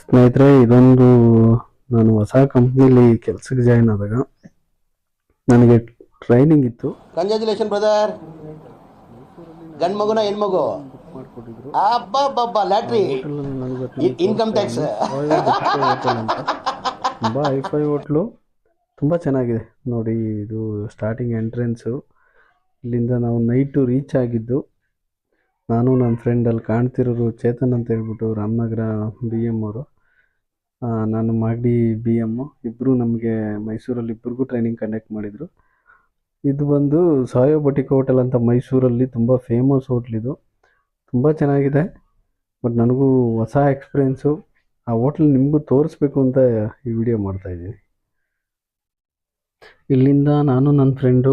ಸ್ನೇಹಿತರೆ ಇದೊಂದು ನಾನು ಹೊಸ ಕಂಪ್ನಿಲಿ ಕೆಲ್ಸಕ್ಕೆ ಜಾಯ್ನ್ ಆದಾಗ ನನಗೆ ಟ್ರೈನಿಂಗ್ ಇತ್ತು. ಕಂಗ್ರ್ಯಾಚುಲೇಷನ್ ಬ್ರದರ್ ಗಂಡ್ ಮಗುನ ಹೆಣ್ಮಗು? ಅಬ್ಬಬ್ಬಬ್ಬ ಲ್ಯಾಟ್ರಿ ಇನ್ಕಮ್ ಟ್ಯಾಕ್ಸ್ ತುಂಬ ಐಫೈ ಹೋಟ್ಲು ತುಂಬ ಚೆನ್ನಾಗಿದೆ. ನೋಡಿ ಇದು ಸ್ಟಾರ್ಟಿಂಗ್ ಎಂಟ್ರೆನ್ಸು ಇಲ್ಲಿಂದ ನಾವು ನೈಟು ರೀಚ್ ಆಗಿದ್ದು ನಾನು ನನ್ನ ಫ್ರೆಂಡ್ ಅಲ್ಲಿ ಕಾಣ್ತಿರೋರು ಚೇತನ್ ಅಂತ ಹೇಳ್ಬಿಟ್ಟು ರಾಮನಗರ ಬಿ ಎಂ ಅವರು. ನಾನು ಮಾಗಡಿ ಬಿ ಎಮ್ಮು ಇಬ್ಬರು ನಮಗೆ ಮೈಸೂರಲ್ಲಿ ಇಬ್ಬರಿಗೂ ಟ್ರೈನಿಂಗ್ ಕಂಡಕ್ಟ್ ಮಾಡಿದರು. ಇದು ಬಂದು ಸಾಯೋ ಬಟಿಕ್ ಹೋಟೆಲ್ ಅಂತ ಮೈಸೂರಲ್ಲಿ ತುಂಬ ಫೇಮಸ್ ಹೋಟ್ಲಿದು ತುಂಬ ಚೆನ್ನಾಗಿದೆ. ಬಟ್ ನನಗೂ ಹೊಸ ಎಕ್ಸ್ಪೀರಿಯೆನ್ಸು ಆ ಹೋಟ್ಲ್ ನಿಮಗೂ ತೋರಿಸ್ಬೇಕು ಅಂತ ಈ ವಿಡಿಯೋ ಮಾಡ್ತಾಯಿದ್ದೀನಿ ಇಲ್ಲಿಂದ ನಾನು ನನ್ನ ಫ್ರೆಂಡು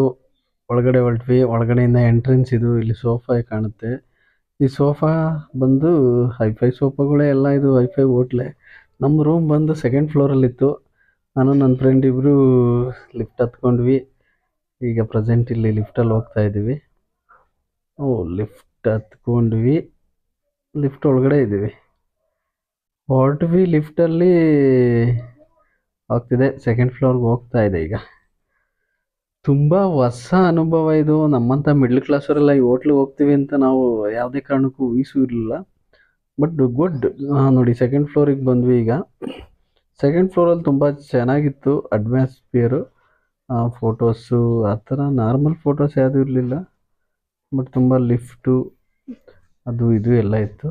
ಒಳಗಡೆ ಹೊರಟ್ವಿ. ಒಳಗಡೆಯಿಂದ ಎಂಟ್ರೆನ್ಸ್ ಇದು, ಇಲ್ಲಿ ಸೋಫಾ ಕಾಣುತ್ತೆ. ಈ ಸೋಫಾ ಬಂದು ಹೈಫೈ ಸೋಫಾಗಳೇ ಎಲ್ಲ ಇದು ಹೈಫೈ ಹೋಟ್ಲೆ. ನಮ್ಮ ರೂಮ್ ಬಂದು ಸೆಕೆಂಡ್ ಫ್ಲೋರಲ್ಲಿತ್ತು ನಾನು, ನನ್ನ ಫ್ರೆಂಡ್ ಇಬ್ಬರು ಲಿಫ್ಟ್ ಹತ್ಕೊಂಡ್ವಿ. ಈಗ ಪ್ರೆಸೆಂಟ್ ಇಲ್ಲಿ ಲಿಫ್ಟಲ್ಲಿ ಹೋಗ್ತಾ ಇದ್ದೀವಿ. ಓ ಲಿಫ್ಟ್ ಹತ್ಕೊಂಡ್ವಿ. ಲಿಫ್ಟ್ ಒಳಗಡೆ ಇದ್ದೀವಿ. ಹೊರಟ್ವಿ ಲಿಫ್ಟಲ್ಲಿ ಹೋಗ್ತಿದೆ ಸೆಕೆಂಡ್ ಫ್ಲೋರ್ಗೆ ಹೋಗ್ತಾ ಇದೆ ಈಗ. ತುಂಬ ಹೊಸ ಅನುಭವ ಇದು. ನಮ್ಮಂಥ ಮಿಡ್ಲ್ ಕ್ಲಾಸವರೆಲ್ಲ ಈ ಹೋಟ್ಲಿಗೆ ಹೋಗ್ತೀವಿ ಅಂತ ನಾವು ಯಾವುದೇ ಕಾರಣಕ್ಕೂ ಊಹಿಸೂ ಇರಲಿಲ್ಲ. ಬಟ್ ಗುಡ್ ನೋಡಿ ಸೆಕೆಂಡ್ ಫ್ಲೋರಿಗೆ ಬಂದ್ವಿ ಈಗ. ಸೆಕೆಂಡ್ ಫ್ಲೋರಲ್ಲಿ ತುಂಬ ಚೆನ್ನಾಗಿತ್ತು ಅಟ್ಮಾಸ್ಫಿಯರು ಫೋಟೋಸು ಆ ಥರ ನಾರ್ಮಲ್ ಫೋಟೋಸ್ ಯಾವುದೂ ಇರಲಿಲ್ಲ. ಬಟ್ ತುಂಬ ಲಿಫ್ಟು ಅದು ಇದು ಎಲ್ಲ ಇತ್ತು.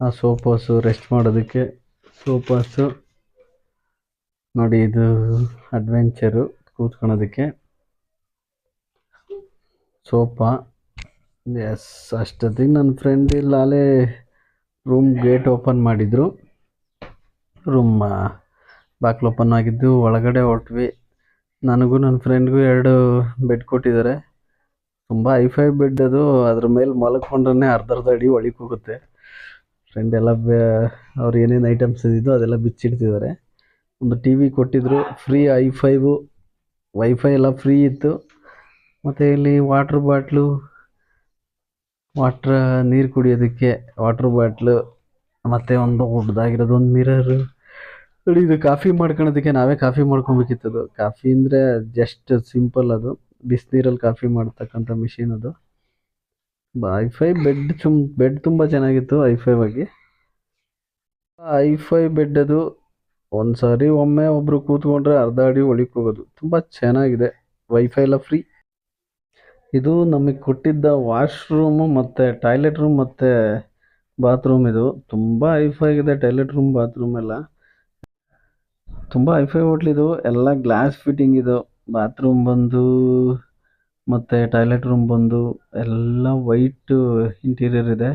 ಆ ಸೋಫಾಸು ರೆಸ್ಟ್ ಮಾಡೋದಕ್ಕೆ ಸೋಫಾಸು ನೋಡಿ, ಇದು ಅಡ್ವೆಂಚರು ಕೂತ್ಕೊಳೋದಕ್ಕೆ ಸೋಫಾ. ಎಸ್ ಅಷ್ಟೊತ್ತಿಗೆ ನನ್ನ ಫ್ರೆಂಡ್ ಇಲ್ಲ, ಅಲ್ಲೇ ರೂಮ್ ಗೇಟ್ ಓಪನ್ ಮಾಡಿದರು. ರೂಮ್ ಬಾಕ್ಲು ಓಪನ್ ಆಗಿದ್ದು ಒಳಗಡೆ ಹೊರಟ್ವಿ. ನನಗೂ ನನ್ನ ಫ್ರೆಂಡ್ಗೂ ಎರಡು ಬೆಡ್ ಕೊಟ್ಟಿದ್ದಾರೆ. ತುಂಬ ಐಫೈ ಬೆಡ್ ಅದು, ಅದ್ರ ಮೇಲೆ ಮಲ್ಕೊಂಡ್ರೆ ಅರ್ಧ ಅರ್ಧ ಅಡಿ ಒಳಗೆ ಹೋಗುತ್ತೆ. ಫ್ರೆಂಡ್ ಎಲ್ಲ ಅವ್ರು ಏನೇನು ಐಟಮ್ಸ್ ಇದ್ದಿದ್ದು ಅದೆಲ್ಲ ಬಿಚ್ಚಿಡ್ತಿದ್ದಾರೆ. ಒಂದು ಟಿ ವಿ ಕೊಟ್ಟಿದ್ರು ಫ್ರೀ ಐಫೈವು ವೈಫೈ ಎಲ್ಲ ಫ್ರೀ ಇತ್ತು. ಮತ್ತು ಇಲ್ಲಿ ವಾಟ್ರ್ ಬಾಟ್ಲು ವಾಟ್ರ್ ನೀರು ಕುಡಿಯೋದಕ್ಕೆ ವಾಟ್ರ್ ಬಾಟ್ಲು ಮತ್ತು ಒಂದು ದೊಡ್ಡದಾಗಿರೋದು ಒಂದು ಮಿರರು ಇದು ಕಾಫಿ ಮಾಡ್ಕೊಳೋದಕ್ಕೆ ನಾವೇ ಕಾಫಿ ಅದು ಕಾಫಿ ಅಂದರೆ ಜಸ್ಟ್ ಸಿಂಪಲ್ ಅದು. ಬಿಸಿನೀರಲ್ಲಿ ಕಾಫಿ ಮಾಡ್ತಕ್ಕಂಥ ಮಿಷಿನ್ ಅದು. ಐಫೈ ಬೆಡ್ ಚುಮ್ ಬೆಡ್ ತುಂಬ ಚೆನ್ನಾಗಿತ್ತು ಐಫೈ ಬಗ್ಗೆ. ಐಫೈ ಬೆಡ್ ಅದು ಒಂದು ಸಾರಿ ಒಮ್ಮೆ ಒಬ್ಬರು ಕೂತ್ಕೊಂಡ್ರೆ ಅರ್ಧ ಅಡಿ ಒಳಗೆ ಹೋಗೋದು. ತುಂಬ ಚೆನ್ನಾಗಿದೆ. ವೈಫೈ ಎಲ್ಲ ಫ್ರೀ ಇದು ನಮಗೆ ಕೊಟ್ಟಿದ್ದ ವಾಶ್ರೂಮು ಮತ್ತು ಟಾಯ್ಲೆಟ್ ರೂಮ್ ಮತ್ತು ಬಾತ್ರೂಮ್ ಇದು. ತುಂಬ ಹೈಫೈ ಆಗಿದೆ ಟಾಯ್ಲೆಟ್ ರೂಮ್ ಬಾತ್ರೂಮ್ ಎಲ್ಲ. ತುಂಬ ಐಫೈ ಹೋಟ್ಲಿದು ಎಲ್ಲ ಗ್ಲಾಸ್ ಫಿಟ್ಟಿಂಗ್ ಇದು. ಬಾತ್ರೂಮ್ ಬಂದು ಮತ್ತು ಟಾಯ್ಲೆಟ್ ರೂಮ್ ಬಂದು ಎಲ್ಲ ವೈಟ್ ಇಂಟೀರಿಯರ್ ಇದೆ.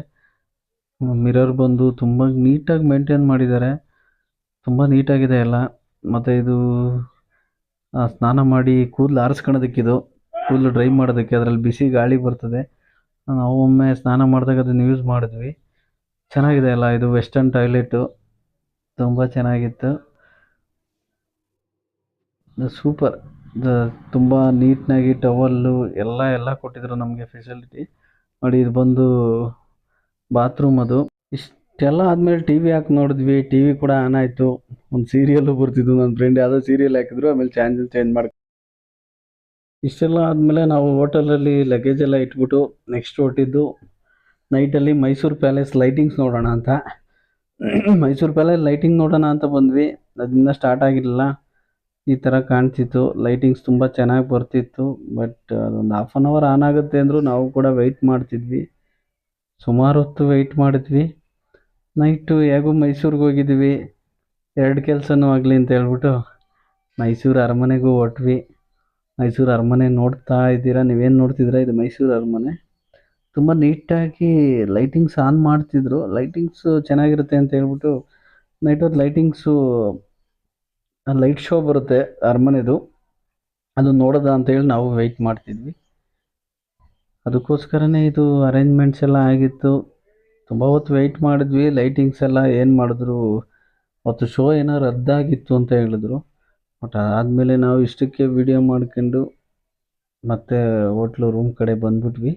ಮಿರರ್ ಬಂದು ತುಂಬ ನೀಟಾಗಿ ಮೇಂಟೈನ್ ಮಾಡಿದ್ದಾರೆ. ತುಂಬ ನೀಟಾಗಿದೆ ಎಲ್ಲ. ಮತ್ತು ಇದು ಸ್ನಾನ ಮಾಡಿ ಕೂದಲು ಆರಿಸ್ಕೊಳೋದಕ್ಕಿದು ಕೂದಲು ಡ್ರೈ ಮಾಡೋದಕ್ಕೆ, ಅದರಲ್ಲಿ ಬಿಸಿ ಗಾಳಿ ಬರ್ತದೆ. ನಾವು ಒಮ್ಮೆ ಸ್ನಾನ ಮಾಡಿದಾಗ ಅದನ್ನು ಯೂಸ್ ಮಾಡಿದ್ವಿ. ಚೆನ್ನಾಗಿದೆ ಅಲ್ಲ ಇದು ವೆಸ್ಟರ್ನ್ ಟಾಯ್ಲೆಟು ತುಂಬ ಚೆನ್ನಾಗಿತ್ತು. ಸೂಪರ್. ತುಂಬ ನೀಟ್ನಾಗಿ ಟವಲ್ಲು ಎಲ್ಲ ಎಲ್ಲ ಕೊಟ್ಟಿದ್ರು ನಮಗೆ ಫೆಸಿಲಿಟಿ ನೋಡಿ, ಇದು ಬಂದು ಬಾತ್ರೂಮ್ ಅದು. ಇಷ್ಟೆಲ್ಲ ಆದಮೇಲೆ ಟಿ ವಿ ಹಾಕಿ ನೋಡಿದ್ವಿ? ಟಿ ವಿ ಕೂಡ ಆನ್ ಆಯಿತು. ಒಂದು ಸೀರಿಯಲ್ಲು ಬರ್ತಿದ್ದು ನನ್ನ ಫ್ರೆಂಡ್ ಯಾವುದೋ ಸೀರಿಯಲ್ ಹಾಕಿದ್ರು, ಆಮೇಲೆ ಚಾನಲ್ ಚೇಂಜ್ ಮಾಡಿ ಇಷ್ಟೆಲ್ಲ ಆದಮೇಲೆ ನಾವು ಹೋಟೆಲಲ್ಲಿ ಲಗೇಜ್ ಎಲ್ಲ ಇಟ್ಬಿಟ್ಟು ನೆಕ್ಸ್ಟ್ ಹೊಟ್ಟಿದ್ದು ನೈಟಲ್ಲಿ ಮೈಸೂರು ಪ್ಯಾಲೇಸ್ ಲೈಟಿಂಗ್ಸ್ ನೋಡೋಣ ಅಂತ. ಮೈಸೂರು ಪ್ಯಾಲೇಸ್ ಲೈಟಿಂಗ್ ನೋಡೋಣ ಅಂತ ಬಂದ್ವಿ. ಅದರಿಂದ ಸ್ಟಾರ್ಟ್ ಆಗಿರಲಿಲ್ಲ. ಈ ಥರ ಕಾಣ್ತಿತ್ತು. ಲೈಟಿಂಗ್ಸ್ ತುಂಬ ಚೆನ್ನಾಗಿ ಬರ್ತಿತ್ತು. ಬಟ್ ಅದೊಂದು ಹಾಫ್ ಆನ್ ಅವರ್ ಆನ್ ಆಗುತ್ತೆ ಅಂದರೂ ನಾವು ಕೂಡ ವೆಯ್ಟ್ ಮಾಡ್ತಿದ್ವಿ. ಸುಮಾರು ಹೊತ್ತು ವೆಯ್ಟ್ ಮಾಡಿದ್ವಿ. ನೈಟು ಹೇಗೂ ಮೈಸೂರಿಗೆ ಹೋಗಿದ್ವಿ. ಎರಡು ಕೆಲಸನೂ ಆಗಲಿ ಅಂತ ಹೇಳ್ಬಿಟ್ಟು ಮೈಸೂರು ಅರಮನೆಗೂ ಹೊಟ್ವಿ. ಮೈಸೂರು ಅರಮನೆ ನೋಡ್ತಾ ಇದ್ದೀರಾ? ನೀವೇನು ನೋಡ್ತಿದ್ದೀರಾ ಇದು ಮೈಸೂರು ಅರಮನೆ? ತುಂಬ ನೀಟಾಗಿ ಲೈಟಿಂಗ್ಸ್ ಆನ್ ಮಾಡ್ತಿದ್ರು. ಲೈಟಿಂಗ್ಸು ಚೆನ್ನಾಗಿರುತ್ತೆ ಅಂತ ಹೇಳ್ಬಿಟ್ಟು ನೈಟ್ ಹೊತ್ತು ಲೈಟಿಂಗ್ಸು ಲೈಟ್ ಶೋ ಬರುತ್ತೆ ಅರಮನೆದು. ಅದು ನೋಡೋದ ಅಂತೇಳಿ ನಾವು ವೆಯ್ಟ್ ಮಾಡ್ತಿದ್ವಿ. ಅದಕ್ಕೋಸ್ಕರನೇ ಇದು ಅರೇಂಜ್ಮೆಂಟ್ಸ್ ಎಲ್ಲ ಆಗಿತ್ತು. ತುಂಬ ಹೊತ್ತು ವೆಯ್ಟ್ ಮಾಡಿದ್ವಿ ಲೈಟಿಂಗ್ಸ್ ಎಲ್ಲ ಏನು ಮಾಡಿದ್ರು, ಅವತ್ತು ಶೋ ಏನೋ ರದ್ದಾಗಿತ್ತು ಅಂತ ಹೇಳಿದ್ರು. ಬಟ್ ಆದಮೇಲೆ ನಾವು ಇಷ್ಟಕ್ಕೆ ವಿಡಿಯೋ ಮಾಡ್ಕೊಂಡು ಮತ್ತೆ ಹೋಟ್ಲು ರೂಮ್ ಕಡೆ ಬಂದ್ಬಿಟ್ವಿ.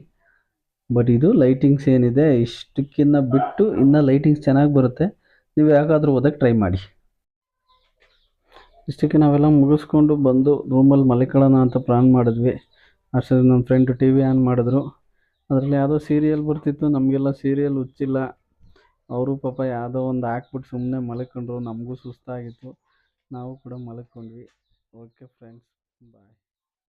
ಬಟ್ ಇದು ಲೈಟಿಂಗ್ಸ್ ಏನಿದೆ, ಇಷ್ಟಕ್ಕಿನ್ನ ಬಿಟ್ಟು ಇನ್ನು ಲೈಟಿಂಗ್ಸ್ ಚೆನ್ನಾಗಿ ಬರುತ್ತೆ. ನೀವು ಯಾಕಾದರೂ ಓದಕ್ಕೆ ಟ್ರೈ ಮಾಡಿ. ಇಷ್ಟಕ್ಕೆ ನಾವೆಲ್ಲ ಮುಗಿಸ್ಕೊಂಡು ಬಂದು ರೂಮಲ್ಲಿ ಮಲಿಕೊಳ್ಳೋಣ ಅಂತ ಪ್ಲ್ಯಾನ್ ಮಾಡಿದ್ವಿ. ಅಷ್ಟೇ ನನ್ನ ಫ್ರೆಂಡು ಟಿ ವಿ ಆನ್ ಮಾಡಿದ್ರು. ಅದರಲ್ಲಿ ಯಾವುದೋ ಸೀರಿಯಲ್ ಬರ್ತಿತ್ತು, ನಮಗೆಲ್ಲ ಸೀರಿಯಲ್ ಹುಚ್ಚಿಲ್ಲ. ಅವರು ಪಾಪ ಯಾವುದೋ ಒಂದು ಹಾಕ್ಬಿಟ್ಟು ಸುಮ್ಮನೆ ಮಲ್ಕೊಂಡ್ರು, ನಮಗೂ ಸುಸ್ತಾಗಿತ್ತು. ನಾವು ಕೂಡ ಮಲ್ಕೊಂಡ್ವಿ. Okay friends bye